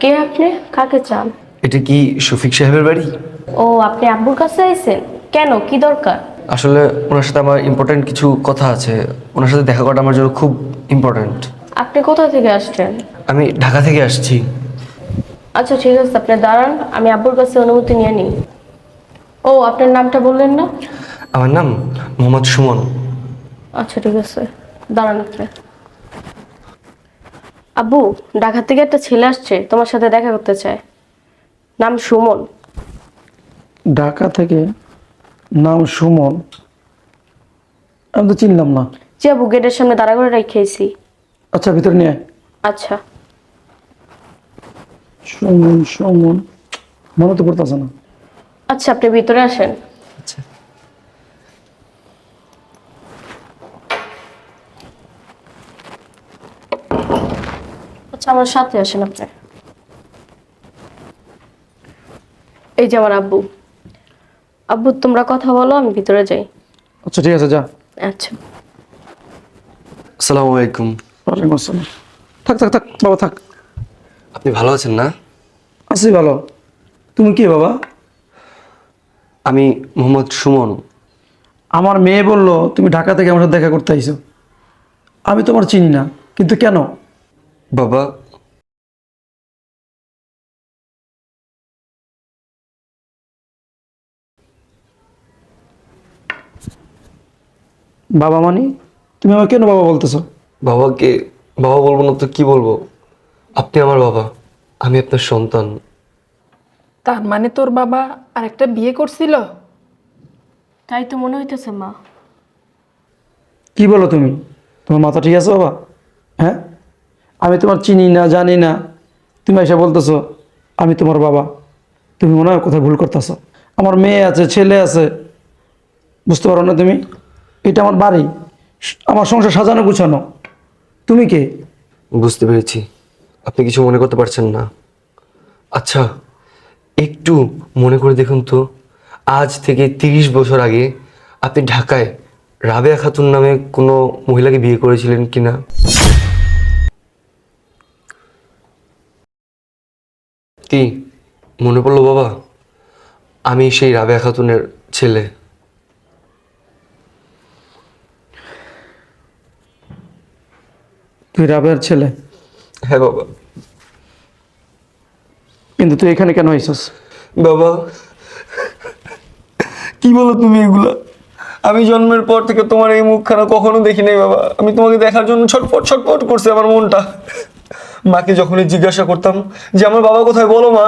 কে আপনি? কাকে চান? এটা কি শফিক সাহেবের বাড়ি? ও আপনি আব্বুর কাছে আইছেন? কেন? কি দরকার? আসলে ওনার সাথে আমার ইম্পর্ট্যান্ট কিছু কথা আছে। ওনার সাথে দেখা করাটা আমার জন্য খুব ইম্পর্ট্যান্ট আপনি কোথা থেকে আসছেন? আমি ঢাকা থেকে আসছি। আচ্ছা ঠিক আছে আপনি দাঁড়ান। আমি আব্বুর কাছে অনুমতি নিয়ে নিই। ও আপনার নামটা বললেন না? আমার নাম মোহাম্মদ সুমন। আচ্ছা ঠিক আছে। দাঁড়ান আপনি। আব্বু ঢাকা থেকে একটা ছেলে আসছে তোমার সাথে দেখা করতে চায়। নাম সুমন। ঢাকা থেকে নাম সুমন? আমি তো চিনলাম না। জি আব্বু গেটের সামনে দাঁড়া করে রেখেছি আচ্ছা ভিতরে নিয়ে আয়। আচ্ছা। সুমন সুমন। মনে তো পড়তেছে না। আচ্ছা আপনি ভিতরে আসেন। আচ্ছা আচ্ছা আমার সাথে আসেন আপনি। এই যে আমার আব্বু। আব্বু তোমরা কথা বলো আমি ভিতরে যাই। আচ্ছা ঠিক আছে যা। আচ্ছা। আসসালামু আলাইকুম। ওয়ালাইকুম আসসালাম। থাক থাক থাক বাবা থাক। আপনি ভালো আছেন না? আছি ভালো। তুমি কি বাবা? আমি মোহাম্মদ সুমন। আমার মেয়ে বলল তুমি ঢাকা থেকে আমার সাথে দেখা করতে আইছো। আমি তোমার চিনি না কিন্তু কেন? বাবা। বাবা মানি? তুমি আমার কেন বাবা বলতেছো? বাবাকে বাবা বলব না তো কি বলব? আপনি আমার বাবা আমি আপনার সন্তান। তার মানে তোর বাবা আর একটা বিয়ে করছিল? তাই তো মনে হইতেছে মা। কি বলো তুমি? তোমার মাথা ঠিক আছে বাবা? হ্যাঁ? আমি তোমার চিনি না, জানি না। তুমি এসে বলতেছো, আমি তোমার বাবা। তুমি মনে হয় কোথায় ভুল করতেছো। আমার মেয়ে আছে, ছেলে আছে। বুঝতে পারো না তুমি? এটা আমার বাড়ি। আমার সংসার সাজানো গুছানো। তুমি কে? বুঝতে পেরেছি। আপনি কিছু মনে করতে পারছেন না। আচ্ছা একটু মনে করে দেখুন তো। আজ থেকে তিরিশ বছর আগে আপনি ঢাকায় রাবেয়া খাতুন নামে কোনো মহিলাকে বিয়ে করেছিলেন কি মনে পড়ল বাবা আমি সেই রাবেয়া খাতুনের ছেলে। তুই রাবের ছেলে? হ্যাঁ বাবা। কিন্তু তুই এখানে কেন আইসস? বাবা কি বলো তুমি এগুলা? আমি জন্মের পর থেকে তোমার এই মুখখানা কখনো দেখি নাই বাবা। আমি তোমাকে দেখার জন্য ছটফট ছটফট করছে আমার মনটা। মাকে যখনই জিজ্ঞাসা করতাম যে আমার বাবা কোথায়? বলো মা।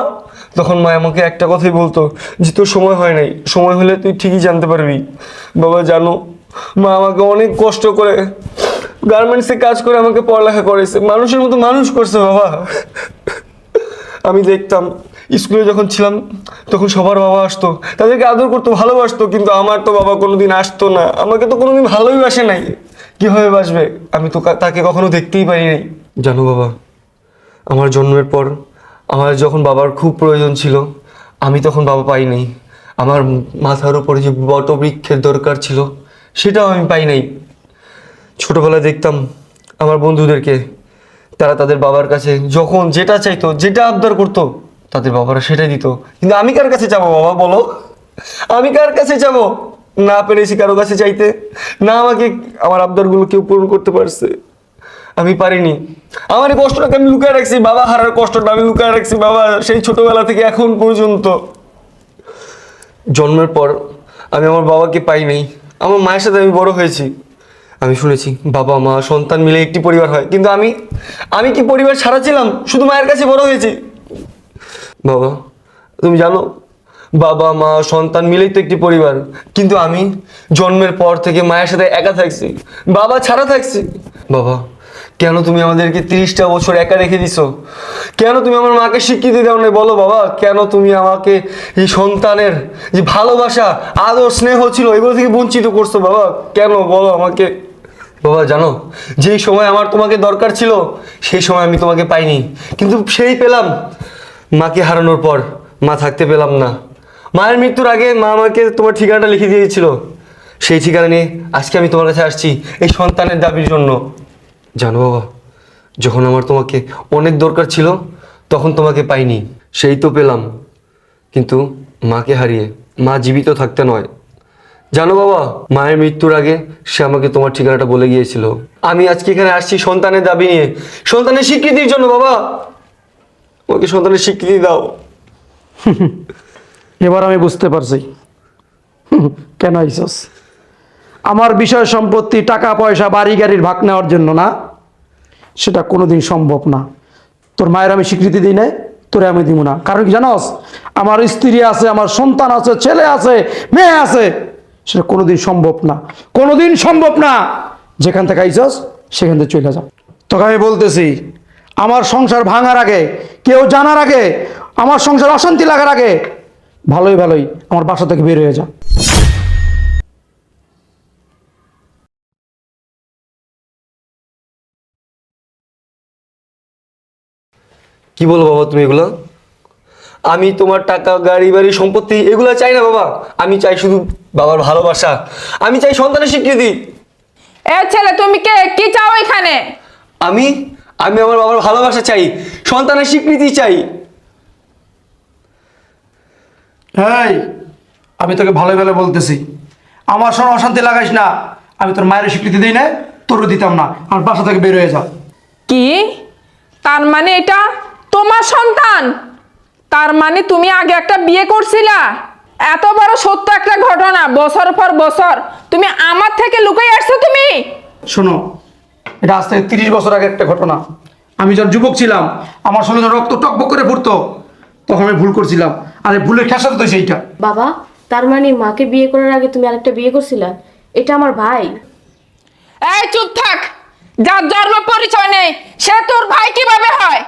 তখন মা আমাকে একটা কথাই বলতো যে, তোর সময় হয় নাই। সময় হলে তুই ঠিকই জানতে পারবি। বাবা, জানো, মা আমাকে অনেক কষ্ট করে গার্মেন্টসে কাজ করে আমাকে পড়ালেখা করেছে মানুষের মতো মানুষ করছে, বাবা। আমি দেখতাম, স্কুলে যখন ছিলাম, তখন সবার বাবা আসতো। তাদেরকে আদর করতো, ভালোবাসতো, কিন্তু আমার তো বাবা কোনোদিন আসতো না। আমাকে তো কোনোদিন ভালোই বাসে নাই। কীভাবে বাসবে? আমি তো তাকে কখনো দেখতেই পারি নাই। জানো, বাবা, আমার জন্মের পর আমার যখন বাবার খুব প্রয়োজন ছিল, আমি তখন বাবা পাই নাই আমার মাথার উপরে যে বটবৃক্ষের দরকার ছিল, সেটাও আমি পাই নাই। ছোটোবেলায় দেখতাম আমার বন্ধুদেরকে, তারা তাদের বাবার কাছে যখন যেটা চাইতো, যেটা আবদার করতো, তাদের বাবারা সেটাই দিত। কিন্তু আমি কার কাছে যাব বাবা, বলো? আমি কার কাছে যাব? না পেরেছি কারও কাছে চাইতে। না আমাকে আমার আবদারগুলো কেউ পূরণ করতে পারছে। আমি পারিনি। আমার এই কষ্টটাকে আমি লুকায় রাখছি, বাবা হারার কষ্টটা আমি লুকায় রাখছি, বাবা সেই ছোটবেলা থেকে এখন পর্যন্ত। জন্মের পর আমি আমার বাবাকে পাই নাই আমার মায়ের সাথে আমি বড় হয়েছি। আমি শুনেছি, বাবা, মা, সন্তান মিলে একটি পরিবার হয়। কিন্তু আমি আমি কি পরিবার ছাড়া ছিলাম? শুধু মায়ের কাছে বড় হয়েছি। বাবা, তুমি জানো, বাবা, মা, সন্তান মিলেই তো একটি পরিবার। কিন্তু আমি জন্মের পর থেকে মায়ের সাথে একা থাকছি। বাবা ছাড়া থাকছি। বাবা কেন তুমি আমাদেরকে তিরিশটা বছর একা রেখে দিছো? কেন তুমি আমার মাকে স্বীকৃতি দাও না বলো বাবা, কেন তুমি আমাকে এই সন্তানের যে ভালোবাসা, আদর, স্নেহ ছিল, এগুলো থেকে বঞ্চিত করছ বাবা? কেন? বলো আমাকে। বাবা, জানো, যেই সময় আমার তোমাকে দরকার ছিল, সেই সময় আমি তোমাকে পাইনি। কিন্তু সেই পেলাম। মাকে হারানোর পর মা থাকতে পেলাম না। মায়ের মৃত্যুর আগে মা আমাকে তোমার ঠিকানাটা লিখে দিয়েছিল। সেই ঠিকানা নিয়ে আজকে আমি তোমার কাছে আসছি এই সন্তানের দাবির জন্য। জানো বাবা, যখন আমার তোমাকে অনেক দরকার ছিল, তখন তোমাকে পাইনি। সেই তো পেলাম। কিন্তু মাকে হারিয়ে, মা জীবিত থাকতে নয়। জানো বাবা, মায়ের মৃত্যুর আগে সে আমাকে তোমার ঠিকানাটা বলে গিয়েছিল। আমি আজকে এখানে আসছি সন্তানের দাবি নিয়ে। সন্তানের স্বীকৃতির জন্য বাবা। আমাকে সন্তানের স্বীকৃতি দাও। এবার আমি বুঝতে পারছি। কেন আইসস? আমার বিষয় সম্পত্তি, টাকা, পয়সা, বাড়ি, গাড়ির ভাগ নেওয়ার জন্য না। সেটা কোনোদিন সম্ভব না। তোর মায়ের আমি স্বীকৃতি দিই নাই, তোরে আমি দিব না। কারণ কি জানোস? আমার স্ত্রী আছে, আমার সন্তান আছে, ছেলে আছে, মেয়ে আছে। সেটা কোনোদিন সম্ভব না। কোনোদিন সম্ভব না। যেখান থেকে আইসস সেখান থেকে চলে যাও তোকে আমি বলতেছি, আমার সংসার ভাঙার আগে, কেউ জানার আগে, আমার সংসার অশান্তি লাগার আগে, ভালোই ভালোই আমার বাসা থেকে বের হয়ে যা। কি বলো বাবা তুমি এগুলো? আমি তোমার টাকা গাড়ি বাড়ি সম্পত্তি এগুলো চাই না বাবা। আমি চাই শুধু বাবার ভালোবাসা। আমি চাই সন্তানের স্বীকৃতি। এ ছেলে তুমি কে? কি চাও এখানে? আমি? আমি আমার বাবার ভালোবাসা চাই সন্তানের স্বীকৃতি চাই। এই আমি তোকে ভালোই ভালো বলতেছি। আমার সঙ্গে অশান্তি লাগাইস না। আমি তোর মায়ের স্বীকৃতি দিই না তোরও দিতাম না। আমার বাসা থেকে বের হয়ে যা। কি? তার মানে এটা? তোমার সন্তান? তার মানে তুমি আগে একটা বিয়ে করছিলা? এত বড় সত্য একটা ঘটনা বছর পর বছর। তুমি আমার থেকে লুকাই আসছো তুমি? শোনো এটা আজ থেকে তিরিশ বছর আগে একটা ঘটনা। আমি যখন যুবক ছিলাম আমার শরীরে রক্ত টকবক করে ফুটতো তখন আমি ভুল করছিলাম। আরে ভুলের খেসা তো সেইটা। বাবা তার মানে মাকে বিয়ে করার আগে তুমি আরেকটা বিয়ে করছিলা? এটা আমার ভাই। এই চুপ থাক। যার জন্ম পরিচয় নেই সে তোর ভাই কীভাবে হয়?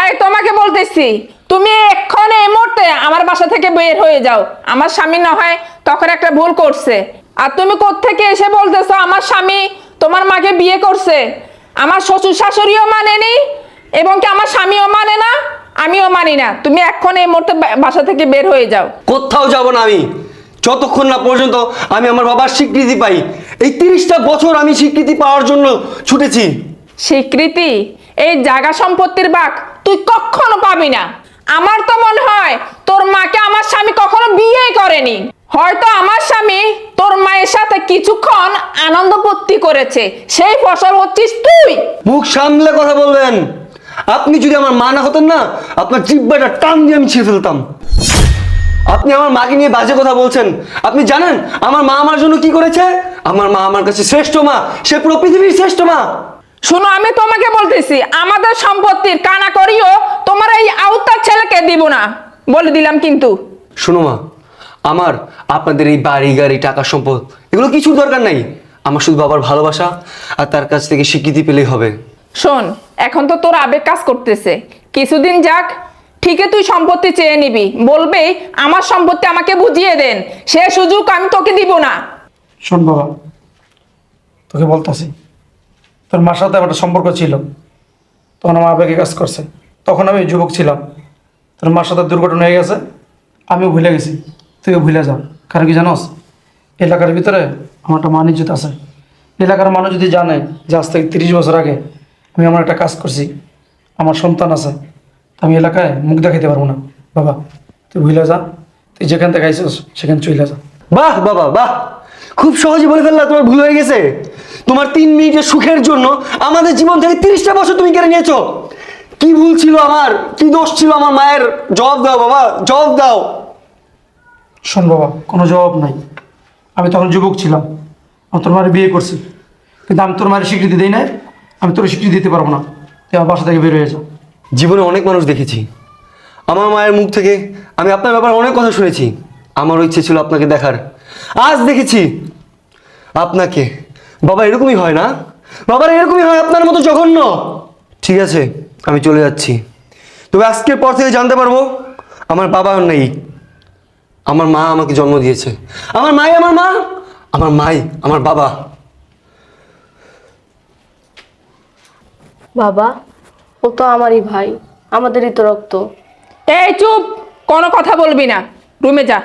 এই তোমাকে বলতেছি তুমি এক্ষণ এই মুহূর্তে আমার বাসা থেকে বের হয়ে যাও। আমার স্বামী না হয় তখন একটা ভুল করছে। আর তুমি কোত্থেকে এসে বলতেছো আমার স্বামী তোমার মাকে বিয়ে করছে। আমার শ্বশুর শাশুড়িও মানেনি এবং কি আমার স্বামীও মানে না? আমিও মানি না। তুমি এক্ষণ এই মুহূর্তে বাসা থেকে বের হয়ে যাও। কোথাও যাব না আমি। যতক্ষণ না পর্যন্ত আমি আমার বাবার স্বীকৃতি পাই। এই তিরিশটা বছর আমি স্বীকৃতি পাওয়ার জন্য ছুটেছি। স্বীকৃতি? এই জায়গা সম্পত্তির বাক তুই কখনো পাবি না। আমার তো মনে হয় তোর মাকে আমার স্বামী কখনো বিয়ে করেনি। হয়তো আমার স্বামী তোর মায়ের সাথে কিছুক্ষণ আনন্দ পত্তি করেছে। সেই ফসল হচ্ছিস তুই। মুখ সামলে কথা বলবেন। আপনি যদি আমার মা না হতেন না, আপনার জিব্বাটা টান দিয়ে আমি ছিঁড়ে ফেলতাম। আপনি আমার মাকে নিয়ে বাজে কথা বলছেন। আপনি জানেন, আমার মা আমার জন্য কি করেছে? আমার মা আমার কাছে শ্রেষ্ঠ মা। সে পুরো পৃথিবীর শ্রেষ্ঠ মা। শুনো আমি তোমাকে বলতেছি আমাদের সম্পত্তির কানা করিও তোমার এই আউতার ছেলেকে দিব না। বলে দিলাম কিন্তু। শোনো মা আমার আপনাদের এই বাড়ি গাড়ি টাকা সম্পদ এগুলো কিছুর দরকার নাই। আমার শুধু বাবার ভালোবাসা আর তার কাছ থেকে স্বীকৃতি পেলেই হবে। শোন এখন তো তোর আবেগ কাজ করতেছে। কিছুদিন যাক ঠিকই তুই সম্পত্তি চেয়ে নিবি। বলবে আমার সম্পত্তি আমাকে বুঝিয়ে দেন। সে সুযোগ আমি তোকে দিব না। শোন বাবা তোকে বলতাছি। তোর মার সাথে একটা সম্পর্ক ছিল। তখন আমার আবেগে কাজ করছে। তখন আমি যুবক ছিলাম। তোর মার সাথে দুর্ঘটনা হয়ে গেছে। আমিও ভুলে গেছি। তুইও ভুলে যাও কারণ কি জানোস? এলাকার ভিতরে আমার একটা মান আছে। এলাকার মানুষ যদি জানে যে আজ থেকে তিরিশ বছর আগে আমি আমার একটা কাজ করছি, আমার সন্তান আছে আমি এলাকায় মুখ দেখাইতে পারব না। বাবা, তুই ভুলে যা। তুই যেখান থেকে আইসিস, সেখানে চলে যা। বাহ, বাবা, বাহ। খুব সহজে বলে ফেললা, তোমার ভুল হয়ে গেছে। তোমার তিন মিনিটের সুখের জন্য আমাদের জীবন থেকে তিরিশটা বছর তুমি কেড়ে নিয়েছো। কি ভুল ছিল আমার? কি দোষ ছিল আমার মায়ের? জবাব দাও বাবা জবাব দাও। শোন বাবা কোনো জবাব নাই। আমি তখন যুবক ছিলাম। আমি তোর মায়ের বিয়ে করছি। কিন্তু আমি তোর মায়ের স্বীকৃতি দিই নাই। আমি তোর স্বীকৃতি দিতে পারব না। তুই আমার বাসা থেকে বের হয়ে যা। জীবনে অনেক মানুষ দেখেছি। আমার মায়ের মুখ থেকে আমি আপনার ব্যাপারে অনেক কথা শুনেছি। আমারও ইচ্ছে ছিল আপনাকে দেখার। আজ দেখেছি। আপনাকে। বাবা এরকমই হয় না? বাবার এরকমই হয় আপনার মতো জঘন্য। ঠিক আছে আমি চলে যাচ্ছি। তবে আজকের পর থেকে জানতে পারব আমার বাবা নেই। আমার মা আমাকে জন্ম দিয়েছে। আমার মাই আমার মা আমার মাই আমার বাবা। বাবা ও তো আমারই ভাই আমাদেরই তো রক্ত। এই চুপ কোনো কথা বলবি না। রুমে যা।